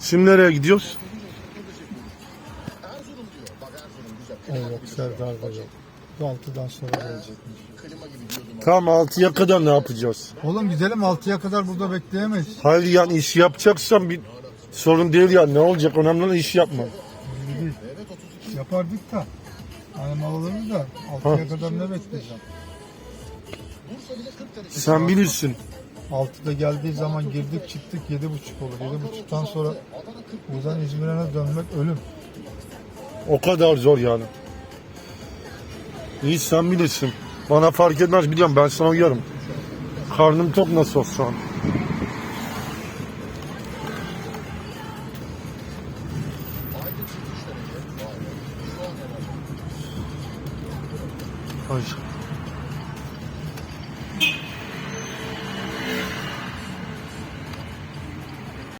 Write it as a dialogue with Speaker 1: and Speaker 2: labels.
Speaker 1: Şimdi nereye gidiyoruz?
Speaker 2: Yok Serdar da yok. 6'dan sonra gelecekmiş.
Speaker 1: Tam 6'ya kadar ne yapacağız?
Speaker 2: Oğlum gidelim 6'ya kadar burada bekleyemeyiz.
Speaker 1: Hayır yani iş yapacaksan bir sorun değil ya. Ne olacak? Önemli olan iş yapma.
Speaker 2: Yapardık da. Hani mal alırız da 6'ya kadar ne bekleyeceğim?
Speaker 1: Sen bilirsin.
Speaker 2: 6'da geldiği zaman girdik çıktık 7.30 olur. 7.30'dan sonra buradan İzmir'e dönmek ölüm.
Speaker 1: O kadar zor yani. İyi sen bilirsin. Bana fark etmez biliyorum ben sana uyarım. Karnım tok nasıl olsa. Ay.